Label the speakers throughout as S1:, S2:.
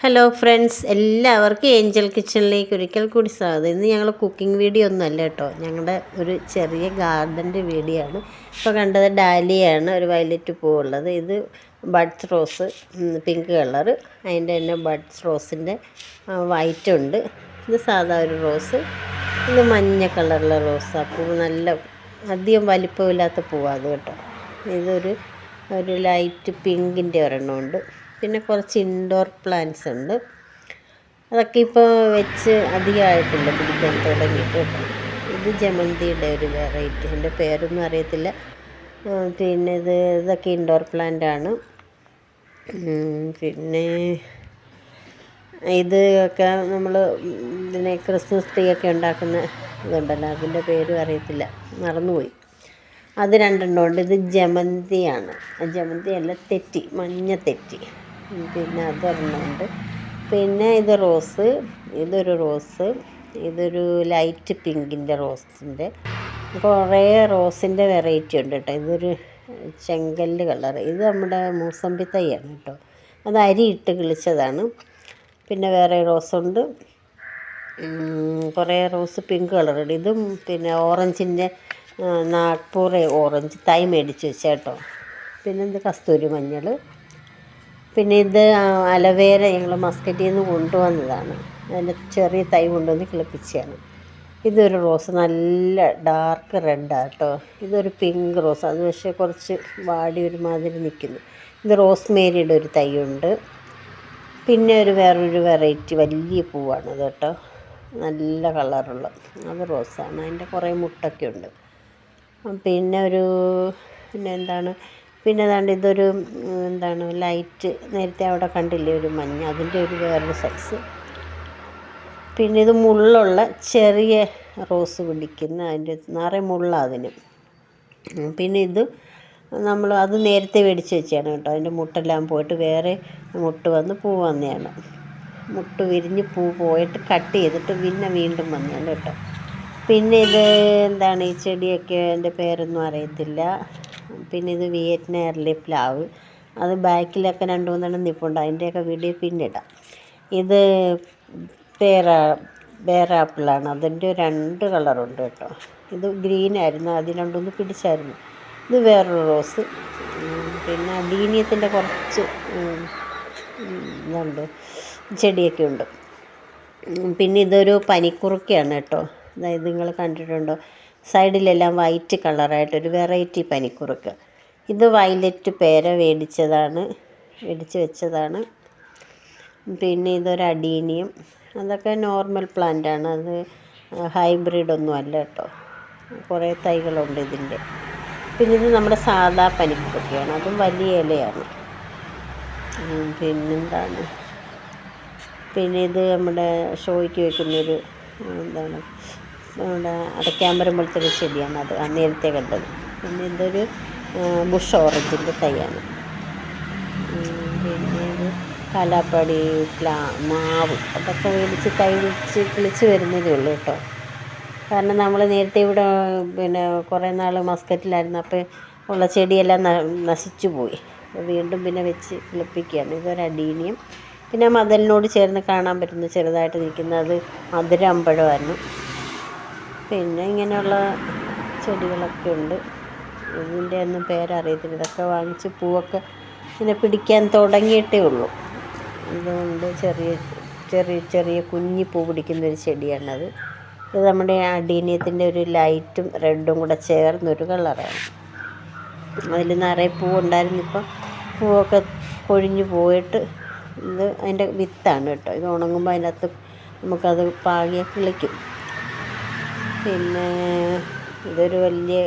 S1: Hello friends എല്ലാവർക്കും Angel കിച്ചണിലേക്ക് ഒരിക്കൽ കൂടി സ്വാഗതം. ഇന്ന് ഞങ്ങൾ കുക്കിംഗ് വീഡിയോ ഒന്നുമല്ല കേട്ടോ. ഞങ്ങളുടെ ഒരു ചെറിയ ഗാർഡന്റെ വീഡിയോ ആണ്. ഇപ്പോൾ കണ്ടത് ഡാലിയാണ് ഒരു വയലറ്റ് പൂവുള്ളത് ഇത് ബഡ്സ് റോസ് പിങ്ക് കളർ അതിന്റെ തന്നെ ബഡ്സ് റോസിന്റെ വൈറ്റ് ഉണ്ട്. ഇത് സാധാ ഒരു റോസ് ഇത് മഞ്ഞ കളറുള്ള റോസാപ്പൂ നല്ല അധികം വലിപ്പമില്ലാത്ത പൂവാണ് അത് കേട്ടോ. ഇതൊരു ഒരു ലൈറ്റ് പിങ്കിന്റെ ഒരെണ്ണമുണ്ട് പിന്നെ കുറച്ച് ഇൻഡോർ പ്ലാന്റ്സ് ഉണ്ട്. അതൊക്കെ ഇപ്പോൾ വെച്ച് അധികമായിട്ടില്ല പിടിക്കാൻ തുടങ്ങിയിട്ട്. ഇത് ജമന്തിയുടെ ഒരു വെറൈറ്റി എന്റെ പേരൊന്നും അറിയത്തില്ല. പിന്നെ ഇത് ഇതൊക്കെ ഇൻഡോർ പ്ലാന്റ് ആണ്. പിന്നെ ഇത് ഒക്കെ നമ്മൾ ഇതിനെ ക്രിസ്മസ് ട്രീ ഒക്കെ ഉണ്ടാക്കുന്ന ഇതുണ്ടല്ലോ അതിന്റെ പേരും അറിയത്തില്ല. മറന്നുപോയി. അത് രണ്ടെണ്ണം ഉണ്ട്. ഇത് ജമന്തിയാണ്. ജമന്തി അല്ല തെറ്റി മഞ്ഞ തെറ്റി. പിന്നെ അതൊരെണ്ണമുണ്ട്. പിന്നെ ഇത് റോസ് ഇതൊരു റോസ് ഇതൊരു ലൈറ്റ് പിങ്കിന്റെ റോസിന്റെ. കുറേ റോസിന്റെ വെറൈറ്റി ഉണ്ട് കേട്ടോ. ഇതൊരു ചെങ്കല്ല് കളർ ഇത് നമ്മുടെ മൂസമ്പി തൈയാണ് കേട്ടോ. അത് അരി ഇട്ട് കിളിച്ചതാണ്. പിന്നെ വേറെ റോസുണ്ട്. കുറേ റോസ് പിങ്ക് കളറുണ്ട്. ഇതും പിന്നെ ഓറഞ്ചിന്റെ നാഗ്പൂർ ഓറഞ്ച് തൈ മേടിച്ച് വെച്ചേട്ടോ പിന്നെ കസ്തൂരി മഞ്ഞൾ പിന്നെ ഇത് അലവേര ഞങ്ങൾ മസ്കറ്റിൽ നിന്ന് കൊണ്ടുവന്നതാണ്. അതിന്റെ ചെറിയ തൈ കൊണ്ടുവന്ന് കിളിപ്പിച്ചതാണ്. ഇതൊരു റോസ് നല്ല ഡാർക്ക് റെഡാണ് കേട്ടോ ഇതൊരു പിങ്ക് റോസ്. അത് പക്ഷേ കുറച്ച് വാടി ഒരുമാതിരി നിൽക്കുന്നു ഇത് റോസ് മേരിയുടെ ഒരു തൈയുണ്ട്. പിന്നെ ഒരു വേറൊരു വെറൈറ്റി വലിയ പൂവാണ് അത് കേട്ടോ നല്ല കളറുള്ള. അത് റോസാണ്. അതിന്റെ കുറേ മുട്ടൊക്കെ ഉണ്ട്. പിന്നെ ഒരു പിന്നെ എന്താണ്? പിന്നെ ഏതാണ്ട് ഇതൊരു എന്താണ് ലൈറ്റ് നേരത്തെ അവിടെ കണ്ടില്ലേ ഒരു മഞ്ഞ അതിന്റെ ഒരു വേറൊരു സൈസ് പിന്നെ ഇത് മുള്ളുള്ള ചെറിയ റോസ് പിടിക്കുന്ന അതിന്റെ നിറയെ മുള്ളാണ് അതിന്. പിന്നെ ഇത് നമ്മൾ അത് നേരത്തെ മേടിച്ച് വെച്ചാണ് കേട്ടോ. അതിന്റെ മുട്ടെല്ലാം പോയിട്ട് വേറെ മുട്ട് വന്ന് പൂ വന്നതാണ്. മുട്ട് വിരിഞ്ഞ് പൂ പോയിട്ട് കട്ട് ചെയ്തിട്ട് പിന്നെ വീണ്ടും വന്നതാണ് കേട്ടോ. പിന്നെ ഇത് എന്താണ് ഈ ചെടിയൊക്കെ എന്റെ പേരൊന്നും അറിയത്തില്ല. പിന്നെ ഇത് വിയറ്റ്നാറിലെ പ്ലാവ്. അത് ബാക്കിലൊക്കെ രണ്ട് മൂന്നെണ്ണം നിൽപ്പുണ്ട് അതിന്റെയൊക്കെ വീഡിയോ പിന്നെ ഇടാം. ഇത് പേര പേരാപ്പിളാണ്. അതിന്റെ രണ്ട് കളറുണ്ട് കേട്ടോ. ഇത് ഗ്രീനായിരുന്നു. ആദ്യം രണ്ടൊന്ന് പിടിച്ചായിരുന്നു. ഇത് വേറൊരു റോസ്. പിന്നെ അടീനിയത്തിന്റെ കുറച്ച് ഇതുണ്ട്. ചെടിയൊക്കെ ഉണ്ട്. പിന്നെ ഇതൊരു പനിക്കുറുക്കയാണ് കേട്ടോ. അതായത് നിങ്ങൾ കണ്ടിട്ടുണ്ടോ? സൈഡിലെല്ലാം വൈറ്റ് കളറായിട്ട് ഒരു വെറൈറ്റി പനിക്കുറുക്ക്. ഇത് വയലറ്റ് പേര മേടിച്ചതാണ് മേടിച്ച് വെച്ചതാണ്. പിന്നെ ഇതൊരു അഡീനിയം. അതൊക്കെ നോർമൽ പ്ലാന്റ് ആണ്. അത് ഹൈബ്രിഡ് ഒന്നും അല്ല കേട്ടോ. കുറേ തൈകളുണ്ട് ഇതിന്റെ. പിന്നെ ഇത് നമ്മുടെ സാധാ പനിക്കുറുക്കയാണ്. അതും വലിയ ഇലയാണ്. പിന്നെന്താണ്? പിന്നെ ഇത് നമ്മുടെ ഷോയ്ക്ക് വെക്കുന്നൊരു എന്താണ്? നമ്മുടെ അടയ്ക്കാമ്പരം പോലത്തെ ഒരു ചെടിയാണ് അത് നേരത്തെ കണ്ടത്. പിന്നെ ഇതൊരു ബുഷ് ഓറഞ്ചിന്റെ തൈയാണ്. പിന്നെ ഇത് കാലാപ്പാടി പ്ലാ മാവ് അതൊക്കെ മേടിച്ച് തൈ വെച്ച് കിളിച്ച് വരുന്നതേ ഉള്ളൂ കേട്ടോ. കാരണം നമ്മൾ നേരത്തെ ഇവിടെ പിന്നെ കുറേ നാൾ മസ്കറ്റിലായിരുന്നു അപ്പോൾ ഉള്ള ചെടിയെല്ലാം നശിച്ചു പോയി. വീണ്ടും പിന്നെ വെച്ച് കിളിപ്പിക്കുകയാണ്. ഇതൊരു അടീനിയും. പിന്നെ മതിലിനോട് ചേർന്ന് കാണാൻ പറ്റുന്ന ചെറുതായിട്ട് നിൽക്കുന്നത് മധുര അമ്പഴമായിരുന്നു പിന്നെ ഇങ്ങനെയുള്ള ചെടികളൊക്കെ ഉണ്ട്. ഇതിന്റെ ഒന്നും പേരറിയത്തില്ല. ഇതൊക്കെ വാങ്ങിച്ച് പൂവൊക്കെ ഇങ്ങനെ പിടിക്കാൻ തുടങ്ങിയിട്ടേ ഉള്ളൂ. ഇതുകൊണ്ട് ചെറിയ ചെറിയ ചെറിയ കുഞ്ഞി പൂ പിടിക്കുന്ന ഒരു ചെടിയാണത്. ഇത് നമ്മുടെ അടീനിയത്തിന്റെ ഒരു ലൈറ്റും റെഡും കൂടെ ചേർന്നൊരു കളറാണ്. അതിൽ നിറയെ പൂവുണ്ടായിരുന്നു ഇപ്പം പൂവൊക്കെ കൊഴിഞ്ഞു പോയിട്ട് ഇത് അതിന്റെ വിത്താണ് കേട്ടോ. ഇത് ഉണങ്ങുമ്പോൾ അതിനകത്ത് നമുക്കത് പാകിയ കിളിക്കും. പിന്നെ ഇതൊരു വലിയ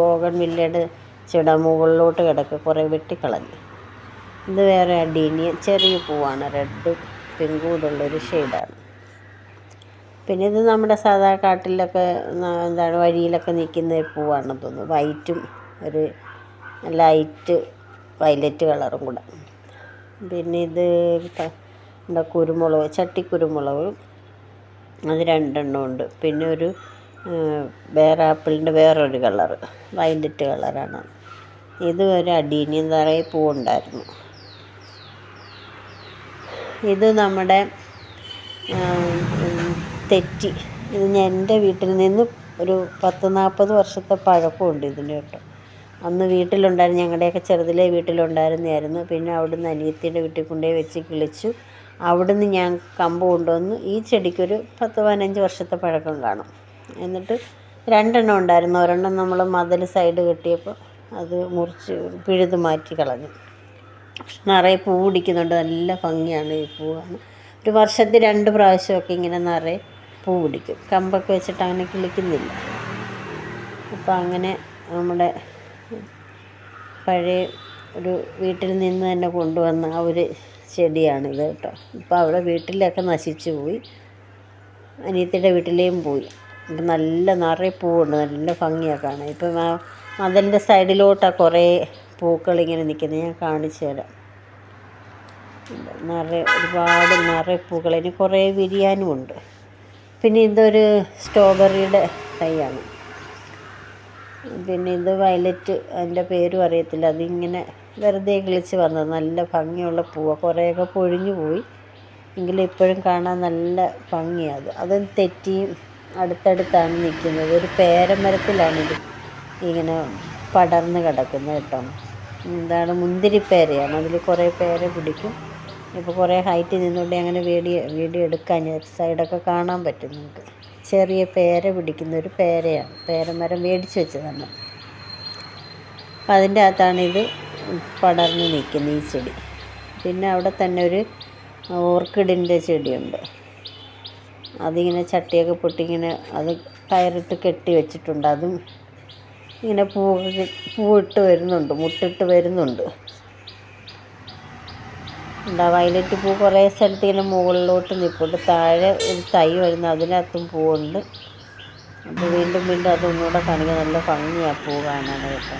S1: ബോഗൺ വില്ലയുടെ ചെട മുകളിലോട്ട് കിടക്കുക കുറേ വെട്ടിക്കളഞ്ഞു. ഇത് വേറെ അഡീനിയ ചെറിയ പൂവാണ് റെഡ് പിങ്കും ഇതുള്ളൊരു ഷെയ്ഡാണ്. പിന്നെ ഇത് നമ്മുടെ സാധാ കാട്ടിലൊക്കെ എന്താണ് വഴിയിലൊക്കെ നിൽക്കുന്ന പൂവാണെന്ന് തോന്നുന്നു. വൈറ്റും ഒരു ലൈറ്റ് വയലറ്റ് കളറും കൂടെ. പിന്നെ ഇത് എന്താ കുരുമുളക് ചട്ടിക്കുരുമുളക്. അത് രണ്ടെണ്ണം ഉണ്ട്. പിന്നെ ഒരു വേറെ ആപ്പിളിന്റെ വേറൊരു കളറ് വയലറ്റ് കളറാണ്. ഇത് ഒരു അഡീനിയം നിറയെ പൂവുണ്ടായിരുന്നു. ഇത് നമ്മുടെ തെറ്റി. ഇത് എന്റെ വീട്ടിൽ നിന്ന് ഒരു പത്ത് നാൽപ്പത് വർഷത്തെ പഴക്കമുണ്ട് ഇതിന് കേട്ടോ. അന്ന് വീട്ടിലുണ്ടായിരുന്നു ഞങ്ങളുടെയൊക്കെ ചെറുതിലെ വീട്ടിലുണ്ടായിരുന്നായിരുന്നു പിന്നെ അവിടുന്ന് അനിയത്തിയുടെ വീട്ടിൽ കൊണ്ടുപോയി വെച്ച് കിളിച്ചു. അവിടുന്ന് ഞാൻ കമ്പ് കൊണ്ടുവന്നു ഈ ചെടിക്കൊരു പത്ത് പതിനഞ്ച് വർഷത്തെ പഴക്കം കാണും. എന്നിട്ട് രണ്ടെണ്ണം ഉണ്ടായിരുന്നു. ഒരെണ്ണം നമ്മൾ മതിൽ സൈഡ് കെട്ടിയപ്പോൾ അത് മുറിച്ച് പിഴുത് മാറ്റി കളഞ്ഞു. പക്ഷെ നിറയെ പൂ പിടിക്കുന്നുണ്ട്. നല്ല ഭംഗിയാണ് ഈ പൂവാണ് ഒരു വർഷത്തിൽ രണ്ട് പ്രാവശ്യമൊക്കെ ഇങ്ങനെ നിറയെ പൂ പിടിക്കും. കമ്പൊക്കെ വെച്ചിട്ട് അങ്ങനെ കിളിക്കുന്നില്ല. അപ്പോൾ അങ്ങനെ നമ്മുടെ പഴയ ഒരു വീട്ടിൽ നിന്ന് തന്നെ കൊണ്ടുവന്ന ആ ഒരു ചെടിയാണിത് കേട്ടോ. ഇപ്പോൾ അവിടെ വീട്ടിലൊക്കെ നശിച്ചു പോയി. അനിയത്തിയുടെ വീട്ടിലേയും പോയി. ഇപ്പം നല്ല നിറയെ പൂവുണ്ട്. നല്ല ഭംഗിയാണ് കാണാൻ. ഇപ്പം ആ മതിലിന്റെ സൈഡിലോട്ടാണ് കുറേ പൂക്കൾ ഇങ്ങനെ നിൽക്കുന്നത് ഞാൻ കാണിച്ചു തരാം. നിറയെ ഒരുപാട് നിറയെ പൂക്കൾ. ഇനി കുറേ വിരിയാനുമുണ്ട് പിന്നെ ഇതൊരു സ്ട്രോബെറിയുടെ തൈയാണ്. പിന്നെ ഇത് വയലറ്റ് അതിന്റെ പേരും അറിയത്തില്ല. അതിങ്ങനെ വെറുതെ കിളിച്ച് വന്നത്. നല്ല ഭംഗിയുള്ള പൂവാണ് കുറേയൊക്കെ പൊഴിഞ്ഞു പോയി. എങ്കിലും ഇപ്പോഴും കാണാൻ നല്ല ഭംഗിയാണ് അത്. അതും തെറ്റിയും അടുത്തടുത്താണ് നിൽക്കുന്നത്. ഒരു പേരമരത്തിലാണിത് ഇങ്ങനെ പടർന്ന് കിടക്കുന്നത് കേട്ടോ. എന്താണ്? മുന്തിരിപ്പേരയാണ്. അതിൽ കുറേ പേര പിടിക്കും. ഇപ്പോൾ കുറേ ഹൈറ്റ് നിന്നുകൊണ്ട് അങ്ങനെ വീഡിയോ വീഡിയോ എടുക്കാൻ സൈഡൊക്കെ കാണാൻ പറ്റും നിങ്ങൾക്ക് ചെറിയ പേര പിടിക്കുന്ന ഒരു പേരയാണ്. പേരമരം മേടിച്ച് വെച്ചതാണ്. അപ്പം അതിന്റെ അകത്താണ് ഇത് പടർന്ന് നിൽക്കുന്നത് ഈ ചെടി. പിന്നെ അവിടെ തന്നെ ഒരു ഓർക്കിഡിന്റെ ചെടിയുണ്ട്. അതിങ്ങനെ ചട്ടിയൊക്കെ പൊട്ടിങ്ങനെ അത് കയറിട്ട് കെട്ടി വെച്ചിട്ടുണ്ട്. അതും ഇങ്ങനെ പൂ പൂവിട്ട് വരുന്നുണ്ട് മുട്ടിട്ട് വരുന്നുണ്ട്. എന്താ വയലറ്റ് പൂ കുറേ സ്ഥലത്ത് ഇങ്ങനെ മുകളിലോട്ട് നിൽപ്പുണ്ട് താഴെ ഒരു തൈ വരുന്ന അതിനകത്തും പൂവുണ്ട്. അപ്പോൾ വീണ്ടും വീണ്ടും അതൊന്നുകൂടെ കാണിക്കാൻ നല്ല ഭംഗിയാണ് പൂ കാണാൻ കേട്ടോ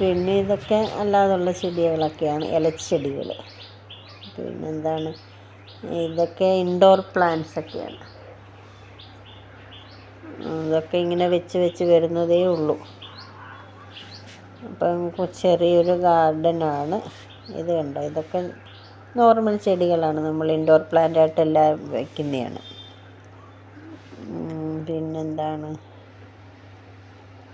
S1: പിന്നെ ഇതൊക്കെ അല്ലാതുള്ള ചെടികളൊക്കെയാണ് ഇലച്ചെടികൾ പിന്നെന്താണ്? ഇതൊക്കെ ഇൻഡോർ പ്ലാന്റ്സ് ഒക്കെയാണ്. ഇതൊക്കെ ഇങ്ങനെ വെച്ച് വെച്ച് വരുന്നതേ ഉള്ളൂ. അപ്പം ചെറിയൊരു ഗാർഡനാണ് ഇത് കണ്ടോ? ഇതൊക്കെ നോർമൽ ചെടികളാണ്. നമ്മൾ ഇൻഡോർ പ്ലാന്റ് ആയിട്ടെല്ലാം വയ്ക്കുന്നതാണ് പിന്നെന്താണ്?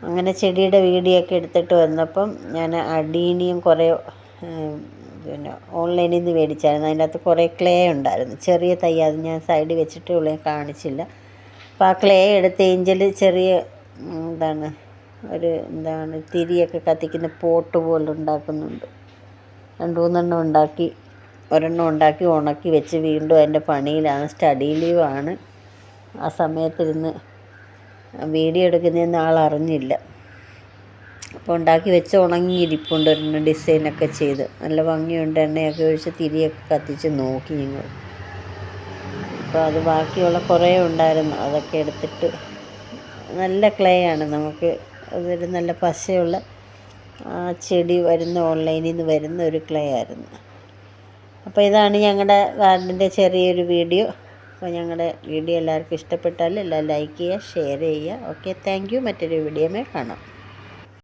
S1: അങ്ങനെ ചെടിയുടെ വീഡിയോ ഒക്കെ എടുത്തിട്ട് വന്നപ്പം ഞാൻ അടീനിയും കുറേ പിന്നെ ഓൺലൈനിൽ നിന്ന് മേടിച്ചായിരുന്നു. അതിന്റെ അകത്ത് കുറേ ക്ലേ ഉണ്ടായിരുന്നു. ചെറിയ തൈ അത് ഞാൻ സൈഡിൽ വെച്ചിട്ടേ ഉള്ളൂ കാണിച്ചില്ല. അപ്പോൾ ആ ക്ലേ എടുത്ത് ഏഞ്ചൽ ചെറിയ എന്താണ് ഒരു എന്താണ് തിരിയൊക്കെ കത്തിക്കുന്ന പോട്ട് പോലെ ഉണ്ടാക്കുന്നുണ്ട്. രണ്ട് മൂന്നെണ്ണം ഉണ്ടാക്കി ഒരെണ്ണം ഉണ്ടാക്കി ഉണക്കി വെച്ച് വീണ്ടും അതിന്റെ പണിയിലാണ് സ്റ്റഡി ലീവാണ്. ആ സമയത്തിരുന്ന് വീഡിയോ എടുക്കുന്നതെന്ന് ആൾ അറിഞ്ഞില്ല അപ്പോൾ ഉണ്ടാക്കി വെച്ച് ഉണങ്ങിയിരിപ്പുണ്ട് ഒരെണ്ണം ഡിസൈനൊക്കെ ചെയ്ത്. നല്ല ഭംഗിയുണ്ട് എണ്ണയൊക്കെ ഒഴിച്ച് തിരിയൊക്കെ കത്തിച്ച് നോക്കി ഞങ്ങൾ. അപ്പോൾ അത് ബാക്കിയുള്ള കുറേ ഉണ്ടായിരുന്നു അതൊക്കെ എടുത്തിട്ട് നല്ല ക്ലേ ആണ്. നമുക്ക് അതൊരു നല്ല പശയുള്ള ആ ചെടി വരുന്ന ഓൺലൈനിൽ നിന്ന് വരുന്ന ഒരു ക്ലേ ആയിരുന്നു. അപ്പോൾ ഇതാണ് ഞങ്ങളുടെ ഗാർഡന്റെ ചെറിയൊരു വീഡിയോ. അപ്പോൾ ഞങ്ങളുടെ വീഡിയോ എല്ലാവർക്കും ഇഷ്ടപ്പെട്ടാൽ എല്ലാം ലൈക്ക് ചെയ്യുക ഷെയർ ചെയ്യുക. ഓക്കെ താങ്ക് യു മറ്റൊരു വീഡിയോമേ കാണാം.